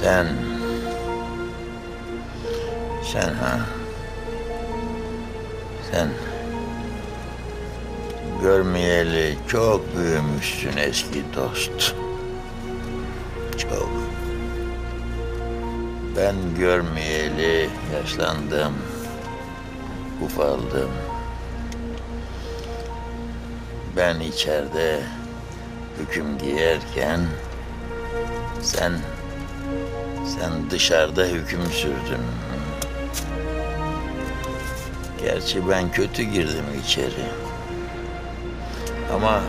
Sen... Sen ha? Sen... Görmeyeli çok büyümüşsün eski dost. Çok. Ben görmeyeli yaşlandım, ufaldım. Ben içeride hüküm giyerken sen sen dışarıda hüküm sürdün. Gerçi ben kötü girdim içeri. Ama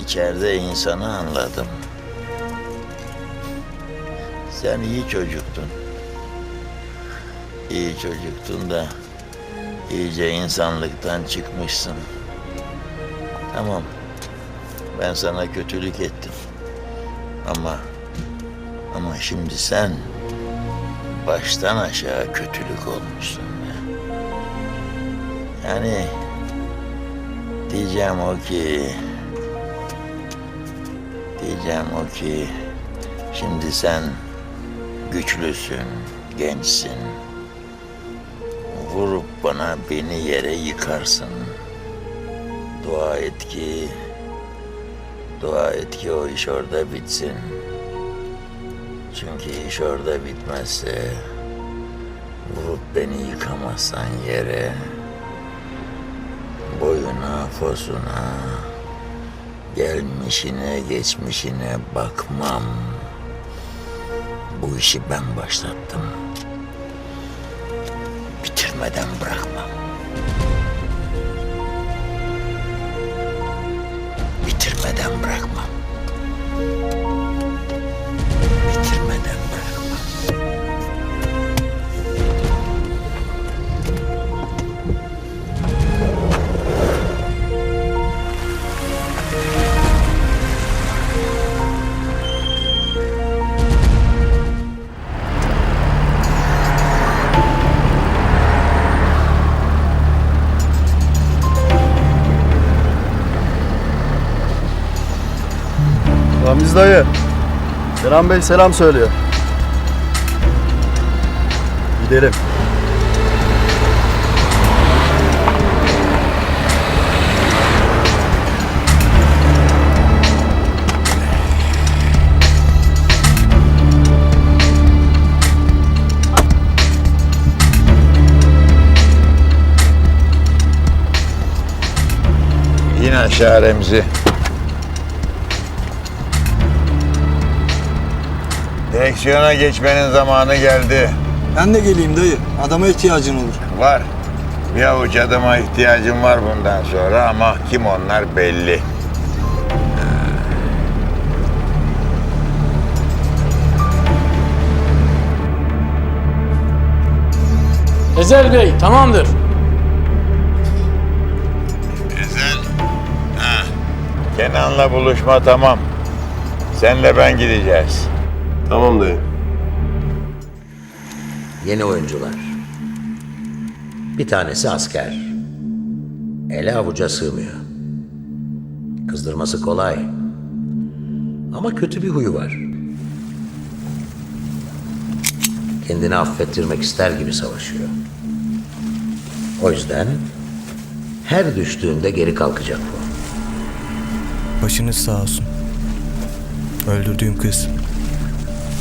içeride insanı anladım. Sen iyi çocuktun. İyi çocuktun da iyice insanlıktan çıkmışsın. Tamam. Ben sana kötülük ettim. Ama ama şimdi sen baştan aşağı kötülük olmuşsun ya. Yani diyeceğim o ki diyeceğim o ki şimdi sen güçlüsün, gençsin. Vurup bana beni yere yıkarsın. Dua et ki dua et ki o iş orada bitsin. Çünkü iş orada bitmezse vurup beni yıkamazsan yere boyuna posuna gelmişine geçmişine bakmam. Bu işi ben başlattım. Bitirmeden bırakmam. Bitirmeden bırakmam. Dayı. Kenan Bey selam söylüyor. Gidelim. İn aşağı. Direksiyona geçmenin zamanı geldi. Ben de geleyim dayı. Adama ihtiyacın olur. Var. Bir avuç adama ihtiyacım var bundan sonra ama kim onlar belli. Ezel Bey tamamdır. Ezel. Ha. Kenan'la buluşma tamam. Senle ben gideceğiz. Tamam dayı. Yeni oyuncular. Bir tanesi asker. Ele avuca sığmıyor. Kızdırması kolay. Ama kötü bir huyu var. Kendini affettirmek ister gibi savaşıyor. O yüzden her düştüğünde geri kalkacak bu. Başınız sağ olsun. Öldürdüğüm kız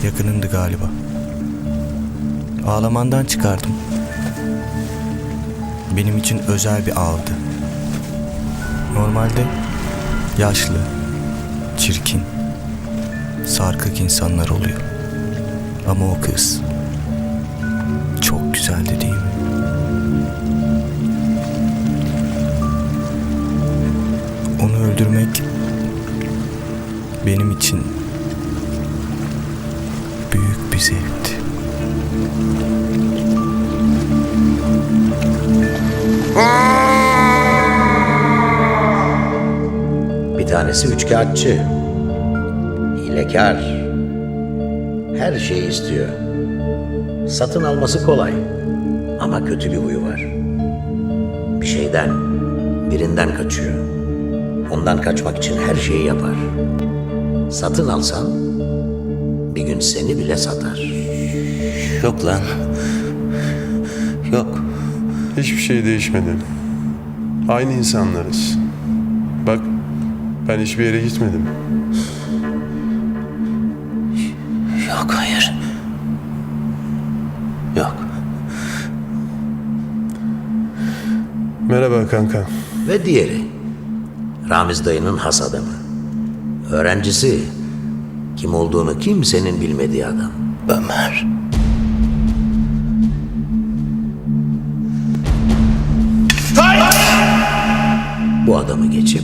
yakınındı galiba. Ağlamandan çıkardım. Benim için özel bir ağdı. Normalde yaşlı, çirkin, sarkık insanlar oluyor. Ama o kız çok güzeldi değil? Onu öldürmek benim için zevkti. Bir tanesi üçkağıtçı. Hilekar. Her şeyi istiyor. Satın alması kolay. Ama kötü bir huyu var. Bir şeyden, birinden kaçıyor. Ondan kaçmak için her şeyi yapar. Satın alsan bir gün seni bile satar. Yok lan. Yok. Hiçbir şey değişmedi. Aynı insanlarız. Bak ben hiçbir yere gitmedim. Yok hayır. Yok. Merhaba kanka. Ve diğeri, Ramiz dayının has adamı. Öğrencisi, kim olduğunu kimsenin bilmediği adam. Ömer. Bu adamı geçip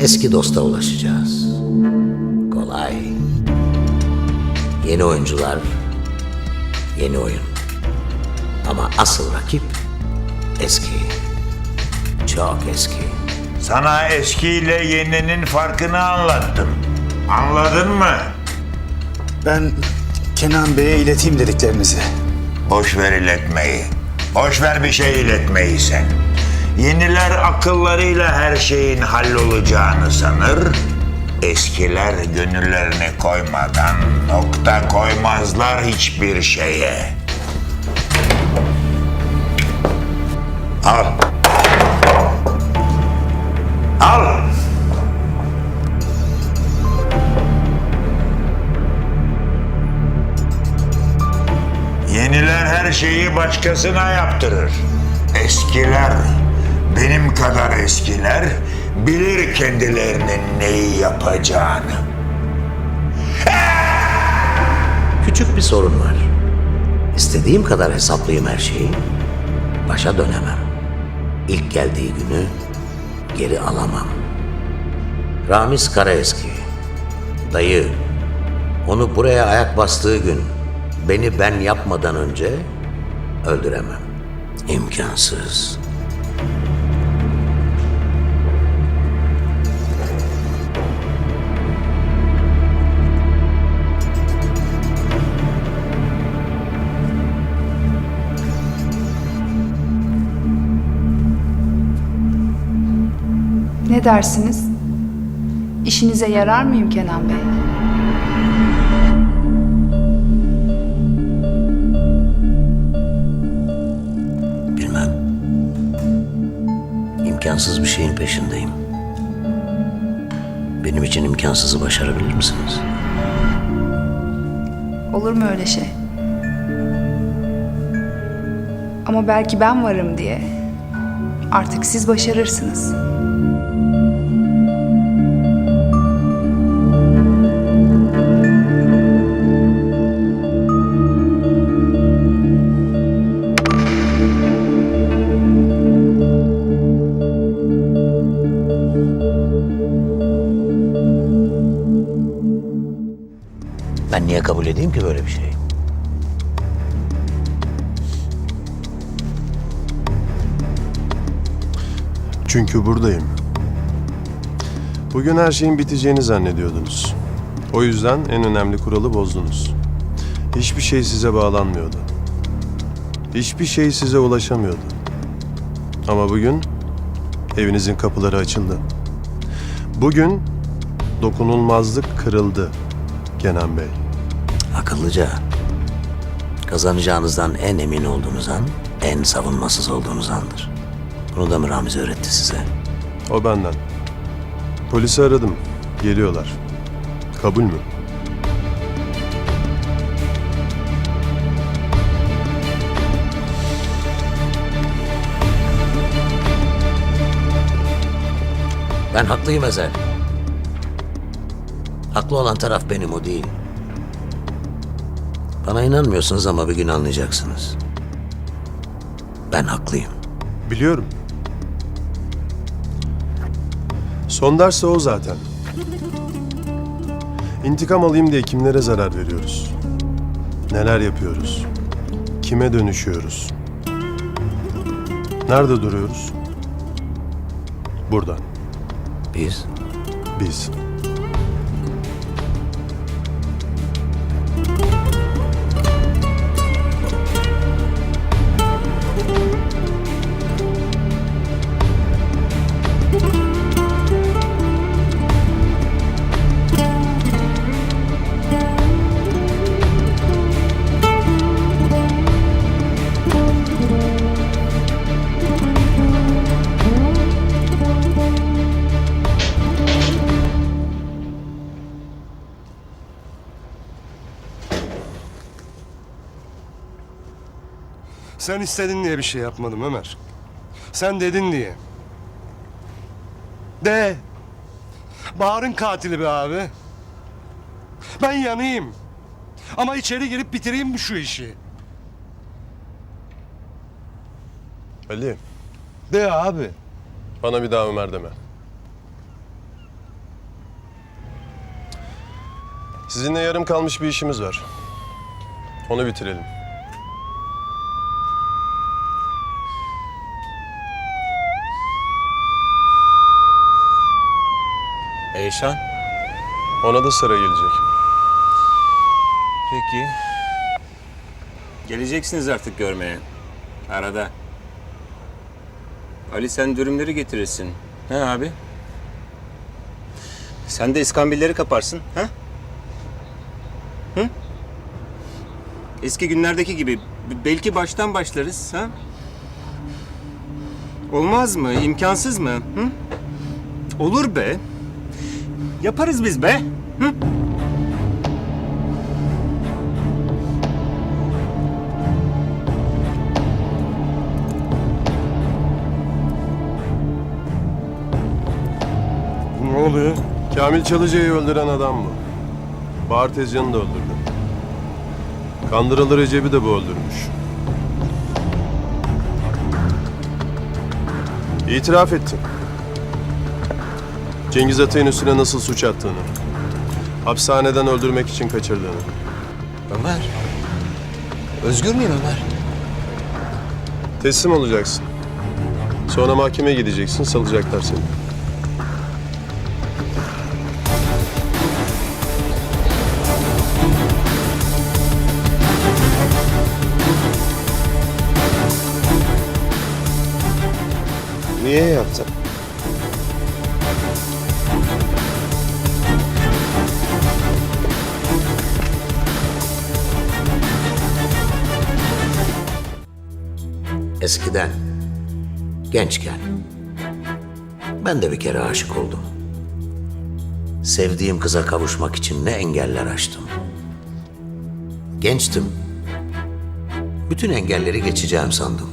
eski dosta ulaşacağız. Kolay. Yeni oyuncular, yeni oyun. Ama asıl rakip eski. Çok eski. Sana eskiyle yeninin farkını anlattım. Anladın mı? Ben Kenan Bey'e ileteyim dediklerinizi. Boş ver iletmeyi. Boş ver bir şey iletmeyi sen. Yeniler akıllarıyla her şeyin hallolacağını sanır. Eskiler gönüllerine koymadan nokta koymazlar hiçbir şeye. Her şeyi başkasına yaptırır. Eskiler, benim kadar eskiler bilir kendilerinin neyi yapacağını. Küçük bir sorun var. İstediğim kadar hesaplayayım her şeyi. Başa dönemem. İlk geldiği günü geri alamam. Ramiz Karaeski. Dayı, onu buraya ayak bastığı gün beni ben yapmadan önce öldüremem. İmkansız. Ne dersiniz? İşinize yarar mıyım Kenan Bey? İmkansız bir şeyin peşindeyim. Benim için imkansızı başarabilir misiniz? Olur mu öyle şey? Ama belki ben varım diye artık siz başarırsınız. Kabul edeyim ki böyle bir şey? Çünkü buradayım. Bugün her şeyin biteceğini zannediyordunuz. O yüzden en önemli kuralı bozdunuz. Hiçbir şey size bağlanmıyordu. Hiçbir şey size ulaşamıyordu. Ama bugün evinizin kapıları açıldı. Bugün dokunulmazlık kırıldı Kenan Bey. Akıllıca. Kazanacağınızdan en emin olduğunuz an, en savunmasız olduğunuz andır. Bunu da mı Ramiz öğretti size? O benden. Polisi aradım. Geliyorlar. Kabul mü? Ben haklıyım Ezel. Haklı olan taraf benim o değil. Bana inanmıyorsunuz ama bir gün anlayacaksınız. Ben haklıyım. Biliyorum. Son ders de o zaten. İntikam alayım diye kimlere zarar veriyoruz? Neler yapıyoruz? Kime dönüşüyoruz? Nerede duruyoruz? Burada. Biz Biz. Sen istedin diye bir şey yapmadım Ömer. Sen dedin diye. De. Bahar'ın katili be abi. Ben yanayım. Ama içeri girip bitireyim şu işi. Ali, De abi. bana bir daha Ömer deme. Sizinle yarım kalmış bir işimiz var. Onu bitirelim. Eyşan. Ona da sıra gelecek. Peki. Geleceksiniz artık görmeye. Arada. Ali sen dürümleri getirirsin. He abi? Sen de iskambilleri kaparsın. Ha? Hı? Eski günlerdeki gibi belki baştan başlarız. Ha? Olmaz mı? İmkansız mı? Hı? Olur be. Yaparız biz be. Hı? Ne oluyor? Kamil Çalıcı'yı öldüren adam bu. Bahar Tezcan'ı da öldürdü. Kandıralı Recep'i de bu öldürmüş. İtiraf ettin. Cengiz Atay'ın üstüne nasıl suç attığını. Hapishaneden öldürmek için kaçırdığını. Ömer. Özgür müyüm Ömer? Teslim olacaksın. Sonra mahkemeye gideceksin, salacaklar seni. Niye yaptın? Eskiden, gençken ben de bir kere aşık oldum. Sevdiğim kıza kavuşmak için ne engeller aştım. Gençtim. Bütün engelleri geçeceğim sandım.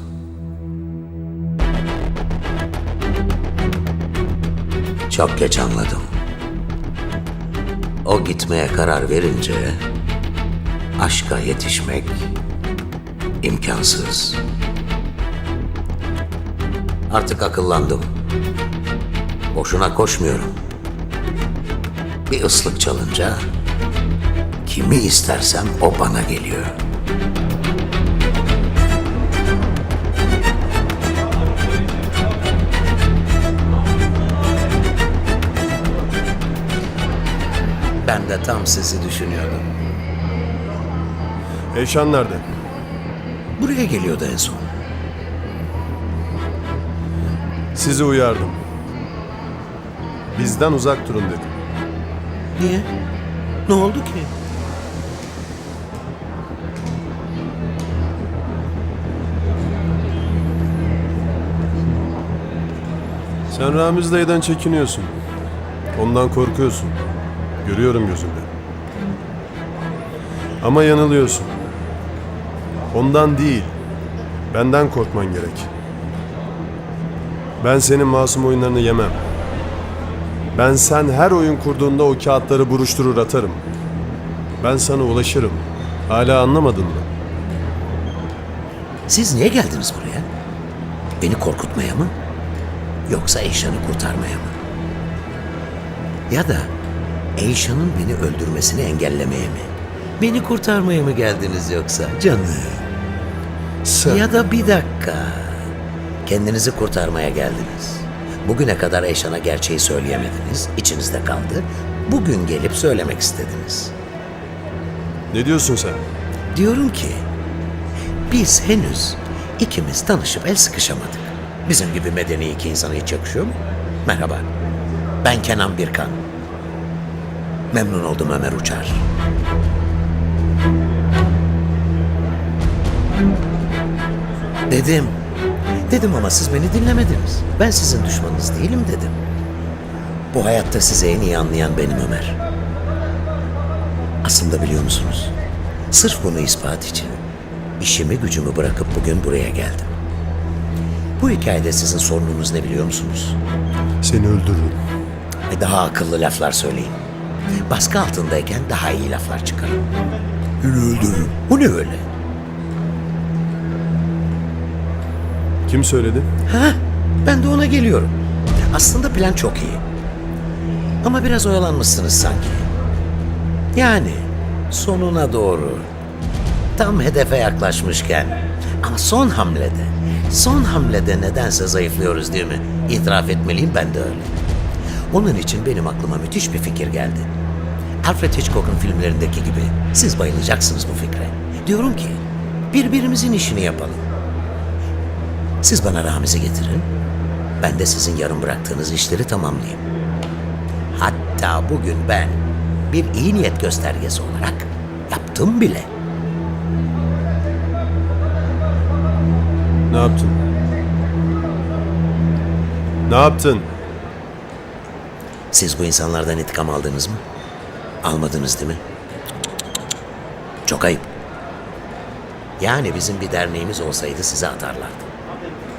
Çok geç anladım. O gitmeye karar verince aşka yetişmek imkansız. Artık akıllandım. Boşuna koşmuyorum. Bir ıslık çalınca kimi istersem o bana geliyor. Ben de tam sizi düşünüyordum. Eyşan nerede? Buraya geliyordu en son. Sizi uyardım. Bizden uzak durun dedim. Niye? Ne oldu ki? Sen Ramiz dayıdan çekiniyorsun. Ondan korkuyorsun. Görüyorum gözünde. Ama yanılıyorsun. Ondan değil, benden korkman gerek. Ben senin masum oyunlarını yemem. Ben sen her oyun kurduğunda o kağıtları buruşturur atarım. Ben sana ulaşırım. Hala anlamadın mı? Siz niye geldiniz buraya? Beni korkutmaya mı? Yoksa Eyşan'ı kurtarmaya mı? Ya da Eyşan'ın beni öldürmesini engellemeye mi? Beni kurtarmaya mı geldiniz yoksa canım? Sen... Ya da bir dakika. Kendinizi kurtarmaya geldiniz. Bugüne kadar Eyşan'a gerçeği söyleyemediniz, içinizde kaldı. Bugün gelip söylemek istediniz. Ne diyorsun sen? Diyorum ki biz henüz ikimiz tanışıp el sıkışamadık. Bizim gibi medeni iki insana hiç yakışıyor mu? Merhaba. Ben Kenan Birkan. Memnun oldum Ömer Uçar. Dedim. Dedim ama siz beni dinlemediniz. Ben sizin düşmanınız değilim dedim. Bu hayatta sizi en iyi anlayan benim Ömer. Aslında biliyor musunuz? Sırf bunu ispat için işimi gücümü bırakıp bugün buraya geldim. Bu hikayede sizin sorununuz ne biliyor musunuz? Seni öldürürüm. Ve daha akıllı laflar söyleyin. Baskı altındayken daha iyi laflar çıkarın. Beni öldürürüm. Bu ne öyle? Kim söyledi? Ha, ben de ona geliyorum. Aslında plan çok iyi. Ama biraz oyalanmışsınız sanki. Yani sonuna doğru. Tam hedefe yaklaşmışken. Ama son hamlede, son hamlede nedense zayıflıyoruz değil mi? İtiraf etmeliyim ben de öyle. Onun için benim aklıma müthiş bir fikir geldi. Alfred Hitchcock'un filmlerindeki gibi siz bayılacaksınız bu fikre. Diyorum ki birbirimizin işini yapalım. Siz bana Ramiz'i getirin. Ben de sizin yarım bıraktığınız işleri tamamlayayım. Hatta bugün ben bir iyi niyet göstergesi olarak yaptım bile. Ne yaptın? Ne yaptın? Siz bu insanlardan intikam aldınız mı? Almadınız değil mi? Çok ayıp. Yani bizim bir derneğimiz olsaydı size atarlardı.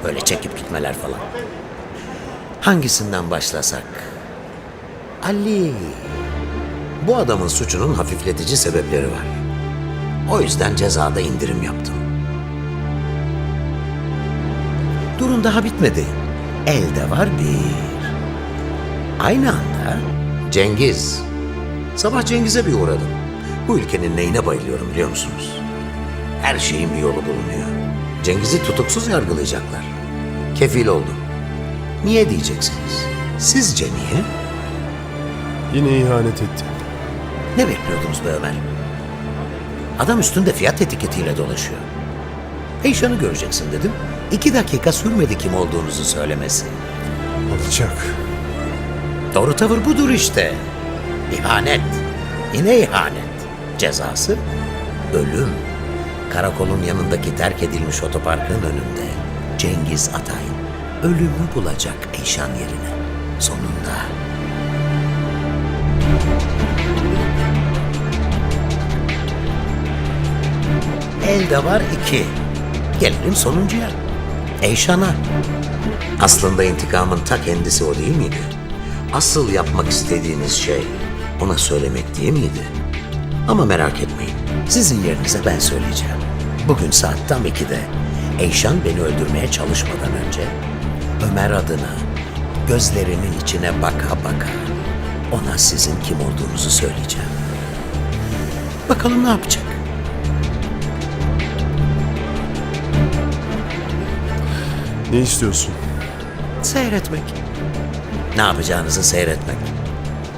Böyle çekip gitmeler falan. Hangisinden başlasak? Ali. Bu adamın suçunun hafifletici sebepleri var. O yüzden cezada indirim yaptım. Durun daha bitmedi. Elde var bir. Aynı anda Cengiz. Sabah Cengiz'e bir uğradım. Bu ülkenin neyine bayılıyorum biliyor musunuz? Her şeyin bir yolu bulunuyor. Cengiz'i tutuksuz yargılayacaklar. Kefil oldum. Niye diyeceksiniz? Sizce niye? Yine ihanet etti. Ne bekliyordunuz be Ömer? Adam üstünde fiyat etiketiyle dolaşıyor. Eyşan'ı göreceksin dedim. İki dakika sürmedi kim olduğunuzu söylemesi. Alacak. Doğru tavır budur işte. İhanet. Yine ihanet. Cezası ölüm. Karakolun yanındaki terk edilmiş otoparkın önünde Cengiz Atay ölümü bulacak Eyşan yerine. Sonunda. Elde var iki. Gelelim sonuncuya. Eyşan'a. Aslında intikamın ta kendisi o değil miydi? Asıl yapmak istediğiniz şey ona söylemek değil miydi? Ama merak etmeyin. Sizin yerinize ben söyleyeceğim. Bugün saat tam 2'de Eyşan beni öldürmeye çalışmadan önce Ömer adına gözlerinin içine baka baka ona sizin kim olduğunuzu söyleyeceğim. Bakalım ne yapacak? Ne istiyorsun? Seyretmek. Ne yapacağınızı seyretmek.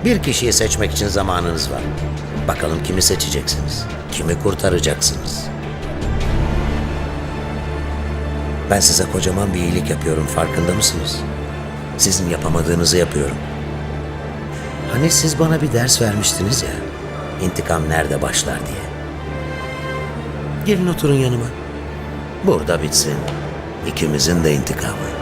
Bir kişiyi seçmek için zamanınız var. Bakalım kimi seçeceksiniz? Kimi kurtaracaksınız? Ben size kocaman bir iyilik yapıyorum farkında mısınız? Sizin yapamadığınızı yapıyorum. Hani siz bana bir ders vermiştiniz ya. İntikam nerede başlar diye. Gelin oturun yanıma. Burada bitsin. İkimizin de intikamı.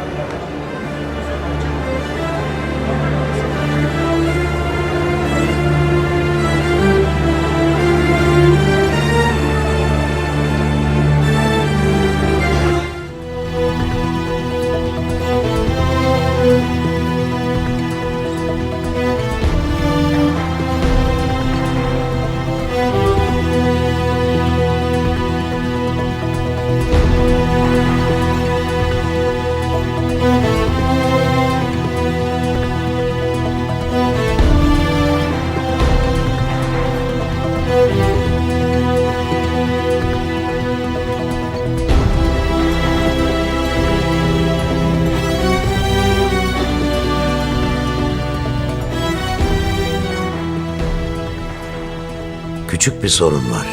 Küçük bir sorun var.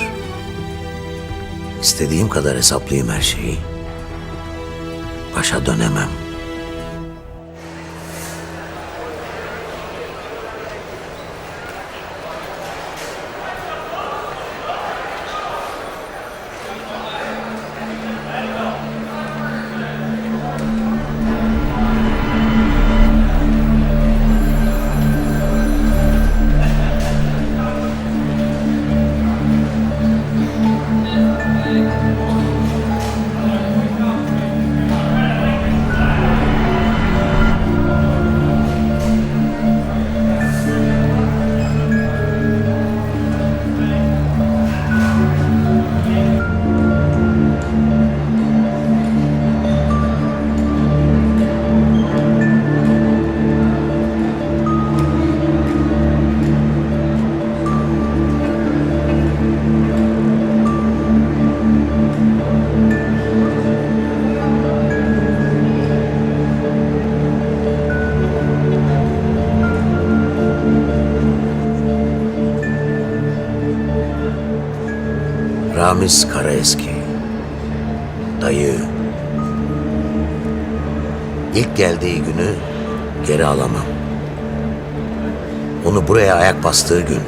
İstediğim kadar hesaplayayım her şeyi. Başa dönemem. Ramiz Karaeski. Dayı. İlk geldiği günü geri alamam. Onu buraya ayak bastığı gün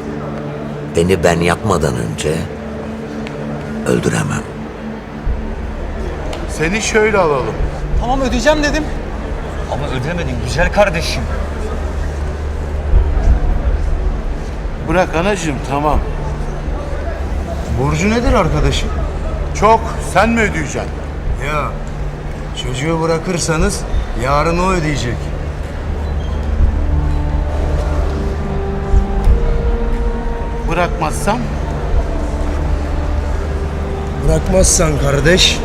beni ben yapmadan önce öldüremem. Seni şöyle alalım. Tamam ödeyeceğim dedim. Ama ödemedin güzel kardeşim. Bırak anacığım tamam. Borcu nedir arkadaşım? Çok. Sen mi ödeyeceksin? Ya çocuğu bırakırsanız yarın o ödeyecek. Bırakmazsam? Bırakmazsan kardeş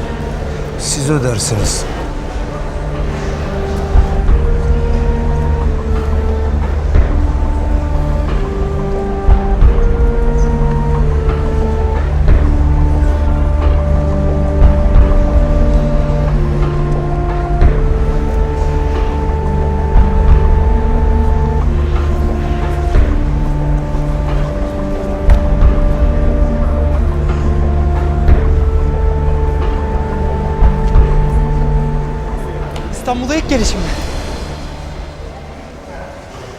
siz ödersiniz. İstanbul'a ilk gelişim mi?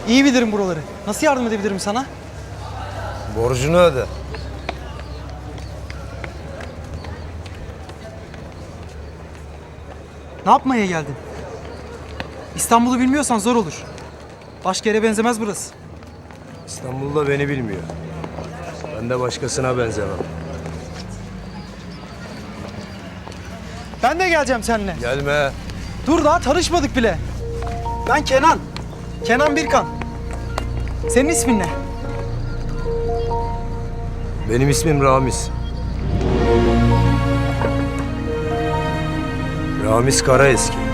İyi bilirim buraları. Nasıl yardım edebilirim sana? Borcunu öde. Ne yapmaya geldin? İstanbul'u bilmiyorsan zor olur. Başka yere benzemez burası. İstanbul'da beni bilmiyor. Ben de başkasına benzemem. Ben de geleceğim seninle. Gelme. Dur daha tanışmadık bile. Ben Kenan. Kenan Birkan. Senin ismin ne? Benim ismim Ramiz. Ramiz Karaeski.